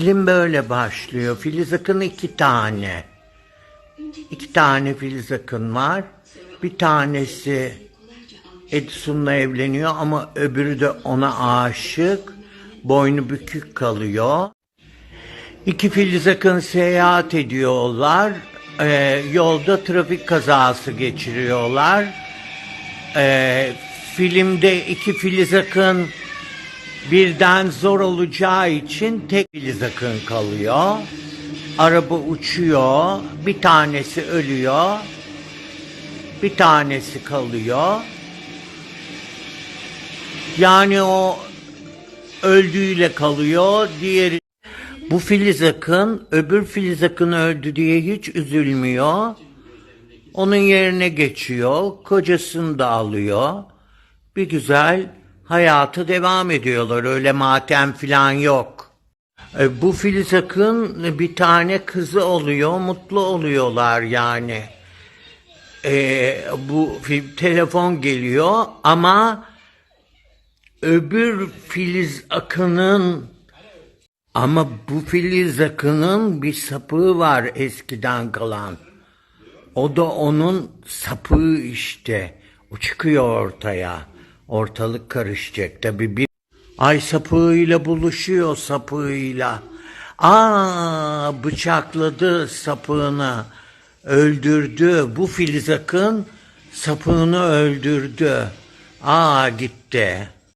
Film böyle başlıyor. Filiz Akın iki tane. İki tane Filiz Akın var. Bir tanesi Edison'la evleniyor ama öbürü de ona aşık. Boynu bükük kalıyor. İki Filiz Akın seyahat ediyorlar. Ee, yolda trafik kazası geçiriyorlar. Ee, filmde iki Filiz Akın birden zor olacağı için tek Filiz Akın kalıyor. Araba uçuyor. Bir tanesi ölüyor. Bir tanesi kalıyor. Yani o öldüğüyle kalıyor. Diğeri bu Filiz Akın öbür Filiz Akın öldü diye hiç üzülmüyor. Onun yerine geçiyor. Kocasını da alıyor. Bir güzel hayatı devam ediyorlar. Öyle matem falan yok. E, Bu Filiz Akın bir tane kızı oluyor. Mutlu oluyorlar yani. E, bu telefon geliyor ama öbür Filiz Akın'ın ama bu Filiz Akın'ın bir sapığı var eskiden kalan. O da onun sapığı işte. O çıkıyor ortaya. Ortalık karışacak. Tabii bir ay sapığıyla buluşuyor sapığıyla. Aa bıçakladı sapığını. Öldürdü. Bu Filiz Akın sapığını öldürdü. Aa gitti.